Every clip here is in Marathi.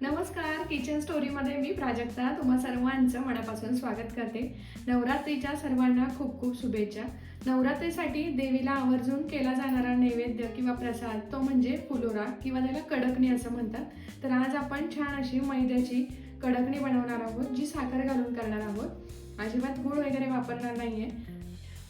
नमस्कार किचन स्टोरीमध्ये मी प्राजक्ता. तुम्हा सर्वांचं मनापासून स्वागत करते. नवरात्रीच्या सर्वांना खूप खूप शुभेच्छा. नवरात्रीसाठी देवीला आवर्जून केला जाणारा नैवेद्य किंवा प्रसाद तो म्हणजे फुलोरा किंवा त्याला कडकणी असं म्हणतात. तर आज आपण छान अशी मैद्याची कडकणी बनवणार आहोत जी साखर घालून करणार आहोत. अजिबात गूळ वगैरे वापरणार नाहीये.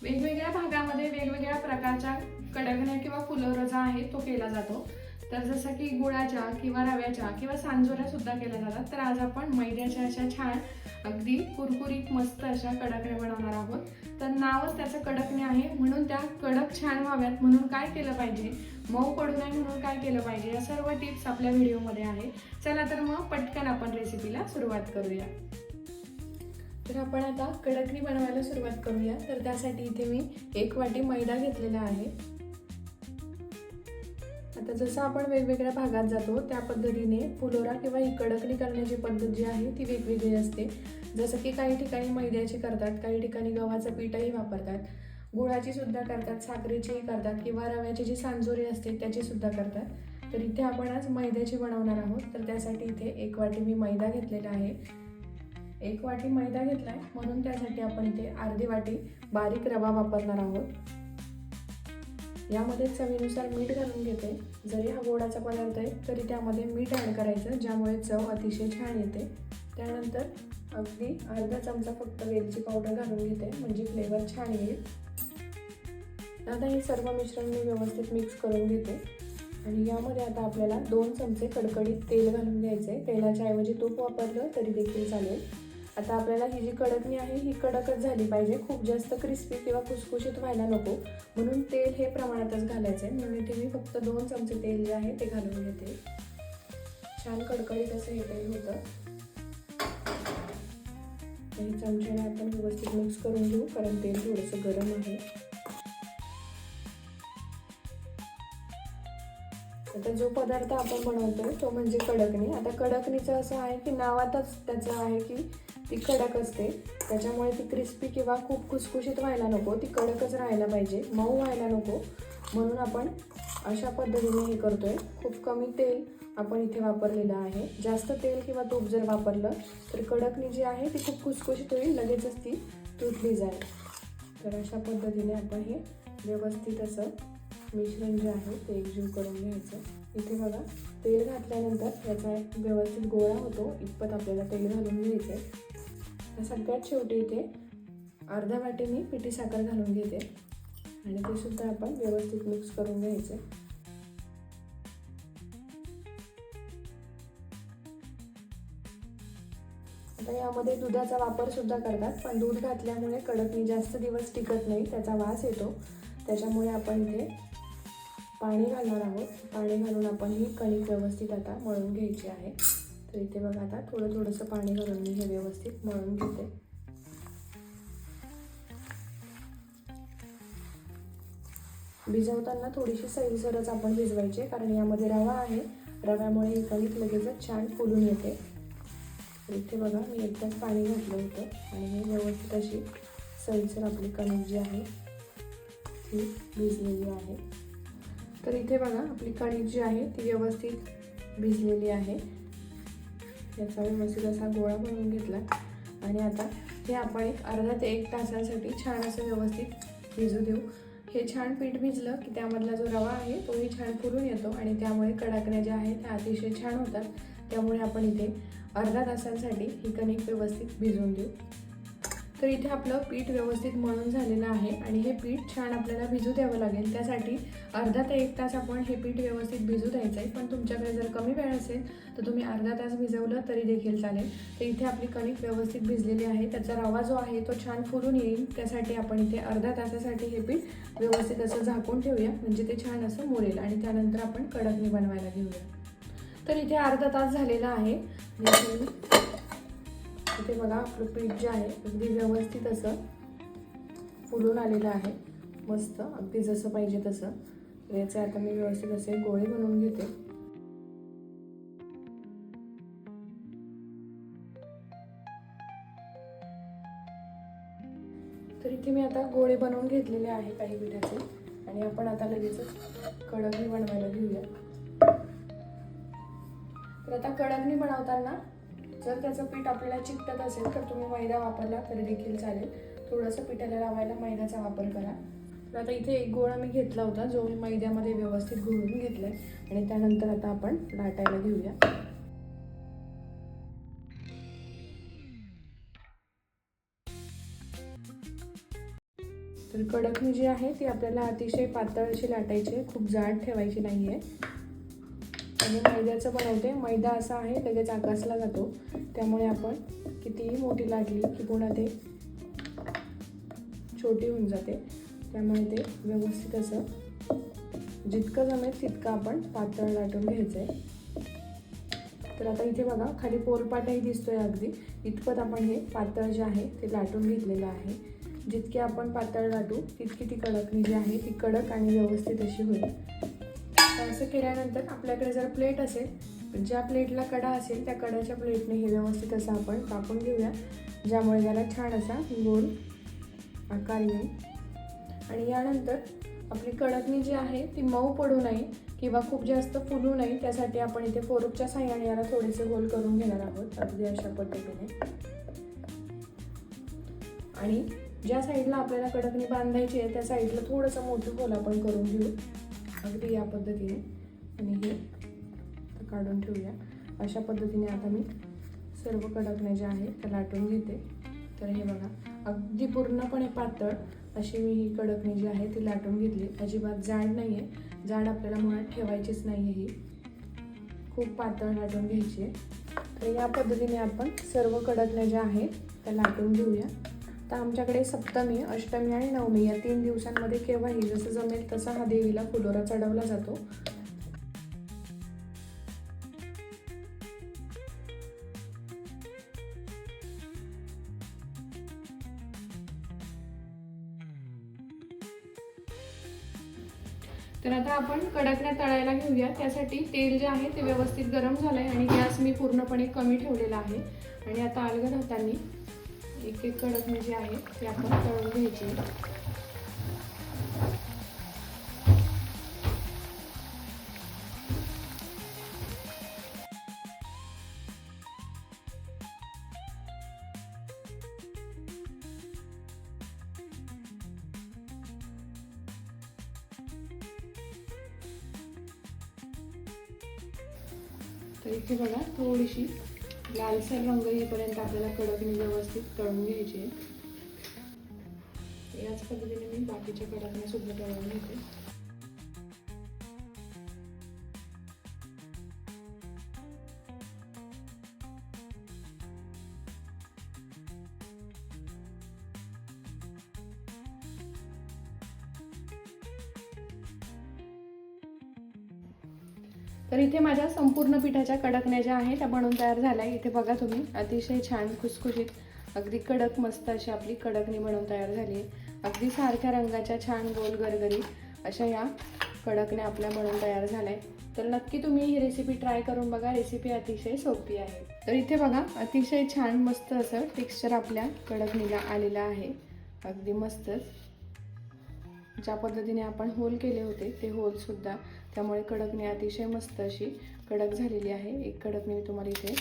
वेगवेगळ्या भागामध्ये वेगवेगळ्या प्रकारच्या कडकण्या किंवा फुलोरा जो आहे तो केला जातो. तर जसं की गुळाच्या किंवा रव्याच्या किंवा सांजोऱ्या सुद्धा केल्या जातात. तर आज आपण मैद्याच्या अशा छान अगदी कुरकुरीत मस्त अशा कडकण्या बनवणार आहोत. तर नावच त्याचं कडकणे आहे. म्हणून त्या कडक छान व्हाव्यात. म्हणून काय केलं पाहिजे? मऊ पडू नये म्हणून काय केलं पाहिजे? या सर्व टिप्स आपल्या व्हिडिओमध्ये आहे चला तर मग पटकन आपण रेसिपीला सुरुवात करूया. तर आपण आता कडकणी बनवायला सुरुवात करूया. तर त्यासाठी इथे मी एक वाटी मैदा घेतलेला आहे. आता जसं आपण वेगवेगळ्या भागात जातो त्या पद्धतीने फुलोरा किंवा ही कडकणी करण्याची पद्धत जी आहे ती वेगवेगळी असते. जसं की काही ठिकाणी मैद्याची करतात काही ठिकाणी गव्हाचं पीठही वापरतात. गुळाची सुद्धा करतात साखरेचीही करतात किंवा रव्याची जी सांजोरी असते त्याची सुद्धा करतात. तर इथे आपण आज मैद्याची बनवणार आहोत. तर त्यासाठी इथे एक वाटी मी मैदा घेतलेला आहे. एक वाटी मैदा घेतला आहे म्हणून त्यासाठी आपण इथे अर्धी वाटी बारीक रवा वापरणार आहोत. यामध्ये चवीनुसार मीठ घालून घेते. जरी हा गोडाचा पदार्थ आहे तरी त्यामध्ये मीठ ॲड करायचं ज्यामुळे चव अतिशय छान येते. त्यानंतर अगदी अर्धा चमचा फक्त वेलची पावडर घालून घेते म्हणजे फ्लेवर छान येईल. आता हे सर्व मिश्रण मी व्यवस्थित मिक्स करून घेते. आणि यामध्ये आता आपल्याला दोन चमचे कडकडीत तेल घालून घ्यायचे तेलाच्या ऐवजी तूप वापरलं तरी देखील चालेल. आता आपल्याला ही जी कडकणी आहे ही कडकच झाली पाहिजे. खूप जास्त क्रिस्पी किंवा कुसकुशीत व्हायला नको. म्हणून तेल हे प्रमाणातच घालायचं आहे. म्हणून इथे मी फक्त दोन चमचे तेल जे आहे ते घालून घेते. छान कडकडीत असं हे तेल होतं. हे चमच्याने आपण व्यवस्थित मिक्स करून घेऊ कारण तेल थोडंसं गरम आहे. आता जो पदार्थ आपण बनवतो तो म्हणजे कडकणी. आता कडकणीचं असं आहे की नावातच त्याचं आहे की ती कडक असते. त्याच्यामुळे ती क्रिस्पी किंवा खूप खुसखुशीत व्हायला नको ती कडकच राहायला पाहिजे मऊ व्हायला नको. म्हणून आपण अशा पद्धतीने हे करतोय. खूप कमी तेल आपण इथे वापरलेलं आहे. जास्त तेल किंवा तूप जर वापरलं तर कडकणी जी आहे ती खूप खुसखुशीत होईल लगेचच ती तुटली जाईल. तर अशा पद्धतीने आपण हे व्यवस्थित असं मिश्रण जे आहे ते एकजीव करून घ्यायचं. इथे बघा तेल घातल्यानंतर याचा एक व्यवस्थित गोळा होतो. इतपत आपल्याला तेल घालून घ्यायचं आहे तर सगळ्यात शेवटी इथे अर्ध्या वाटीने पिठी साखर घालून घेते. आणि ते सुद्धा आपण व्यवस्थित मिक्स करून घ्यायचे आता यामध्ये दुधाचा वापर सुद्धा करतात पण दूध घातल्यामुळे कडकणी जास्त दिवस टिकत नाही त्याचा वास येतो. त्याच्यामुळे आपण इथे पाणी घालणार आहोत. पाणी घालून आपण ही कणिक व्यवस्थित आता मळून घ्यायची आहे. तर इथे बघा आता थोडं थोडंसं पाणी घालून मी हे व्यवस्थित मळून घेते. भिजवताना थोडीशी सैलसरच आपण भिजवायची कारण यामध्ये रवा आहे. रव्यामुळे ही कणिक लगेचच छान फुलून येते. तर इथे बघा मी एकदाच पाणी घातलं होतं आणि हे व्यवस्थित अशी सैलसर आपली कणिक जी आहे ती भिजलेली आहे. तर इथे बघा आपली कणिक जी आहे ती व्यवस्थित भिजलेली आहे. याचा व्यवस्थित असा गोळा बनवून घेतला. आणि आता हे आपण एक अर्धा ते एक तासासाठी छान असं व्यवस्थित भिजू देऊ. हे छान पीठ भिजलं की त्यामधला जो रवा आहे तोही छान फुलून येतो आणि त्यामुळे कडाकण्या ज्या आहेत त्या अतिशय छान होतात. त्यामुळे आपण इथे अर्धा तासांसाठी ही कणिक व्यवस्थित भिजवून देऊ. तर इथे आपलं पीठ व्यवस्थित मळून झालेलं आहे आणि हे पीठ छान आपल्याला भिजू द्यावं लागेल. त्यासाठी अर्धा ते एक तास आपण हे पीठ व्यवस्थित भिजू द्यायचं आहे पण तुमच्याकडे जर कमी वेळ असेल तर तुम्ही अर्धा तास भिजवलं तरी देखील चालेल. तर इथे आपली कणिक व्यवस्थित भिजलेली आहे. त्याचा रवा जो आहे तो छान फुलून येईल. त्यासाठी आपण इथे अर्धा तासासाठी हे पीठ व्यवस्थित असं झाकून ठेवूया. म्हणजे ते छान असं मुरेल आणि त्यानंतर आपण कडकणी बनवायला घेऊया. तर इथे अर्धा तास झालेला आहे. इथे बघा आपलं पीठ जे आहे अगदी व्यवस्थित असं फुलून आलेलं आहे. मस्त अगदी जसं पाहिजे तसं. याचे आता मी व्यवस्थित असे गोळे बनवून घेते. तर इथे मी आता गोळे बनवून घेतलेले आहे काही पिठाचे आणि आपण आता लगेचच कडकणी बनवायला घेऊया. तर आता कडकणी बनवताना जर त्याचं पीठ आपल्याला चिकटत असेल तर तुम्ही मैदा वापरला तरी देखील चालेल. थोडंसं पिठाला लावायला मैद्याचा वापर करा. तर आता इथे एक गोळा मी घेतला होता जो मी मैद्यामध्ये व्यवस्थित घोळून घेतलाय. आणि त्यानंतर आता आपण लाटायला घेऊया. तर कडकणी जी आहे ती आपल्याला अतिशय पातळ अशी लाटायची आहे. खूप जाड ठेवायची नाही आहे आणि मैद्याचं बनवते मैदा असा आहे लगेच आकासला जातो. त्यामुळे आपण कितीही मोठी लाटली की पुन्हा ते छोटी होऊन जाते. त्यामुळे ते व्यवस्थित असं जितकं जमेल तितकं आपण पातळ लाटून घ्यायचं आहे तर आता इथे बघा खाली पोलपाटही दिसतोय अगदी. इतपत आपण हे पातळ जे आहे ते लाटून घेतलेलं आहे. जितके आपण पातळ लाटू तितकी ती कडकणी जी आहे ती कडक आणि व्यवस्थित अशी होईल. असं केल्यानंतर आपल्याकडे जर प्लेट असेल ज्या प्लेटला कडा असेल त्या कडाच्या प्लेटने हे व्यवस्थित असं आपण कापून घेऊया ज्यामुळे त्याला छान असा गोल आकार येईल. आणि यानंतर आपली कडकणी जी आहे ती मऊ पडू नये किंवा खूप जास्त फुलू नये त्यासाठी आपण इथे फोरूपच्या साह्याने याला थोडेसे गोल करून घेणार आहोत अगदी अशा पद्धतीने. आणि ज्या साईडला आपल्याला कडकणी बांधायची आहे त्या साईडला थोडंसं मोठं गोल आपण करून घेऊ. अगदी या पद्धतीने आणि हे काढून ठेवूया. अशा पद्धतीने आता मी सर्व कडकण्या ज्या आहे त्या लाटून घेते. तर हे बघा अगदी पूर्णपणे पातळ अशी मी ही कडकणी जी आहे ती लाटून घेतली. अजिबात जाड नाही आहे जाड आपल्याला मुळात ठेवायचीच नाही आहे ही. खूप पातळ लाटून घ्यायची आहे. तर या पद्धतीने आपण सर्व कडकणे ज्या आहेत त्या लाटून घेऊया. तर आमच्याकडे सप्तमी अष्टमी आणि नवमी या तीन दिवसांमध्ये केव्हाही जसं जमेल तसा हा देवीला फुलोरा चढवला जातो. तर आता आपण कडकण्या तळायला घेऊया. त्यासाठी तेल जे आहे ते व्यवस्थित गरम झालंय आणि गॅस मी पूर्णपणे कमी ठेवलेला आहे. आणि आता अलगद हातांनी एक एक कडक जे आहे ते आपण तळून घ्यायचे. तर इथे बघा थोडीशी लालसर रंग येईपर्यंत आपल्याला कडकणी व्यवस्थित तळून घ्यायची. याच पद्धतीने मी बाकीच्या कडकण्या सुद्धा तळून घेते. तर इथे माझ्या संपूर्ण पिठाच्या कडकण्या ज्या आहेत त्या बनवून तयार झाल्या. इथे बघा तुम्ही अतिशय छान खुसखुशीत अगदी कडक मस्त अशी आपली कडकणी बनवून तयार झाली आहे. अगदी सारख्या रंगाच्या छान गोल गरगरी अशा या कडकण्या आपल्या बनवून तयार झाल्या आहेत. तर नक्की तुम्ही ही रेसिपी ट्राय करून बघा. रेसिपी अतिशय सोपी आहे. तर इथे बघा अतिशय छान मस्त असं टेक्स्चर आपल्या कडकणीला आलेलं आहे. अगदी मस्तच. ज्या पद्धतीने आपण होल केले होते ते होलसुद्धा त्यामुळे कडकणी अतिशय मस्त अशी कडक झालेली आहे. एक कडकणी मी तुम्हाला इथे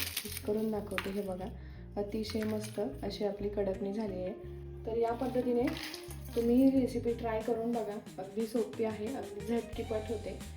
करून दाखवते. हे बघा अतिशय मस्त अशी आपली कडकणी झाली आहे. तर या पद्धतीने तुम्ही ही रेसिपी ट्राय करून बघा. अगदी सोपी आहे अगदी झटकीपट होते.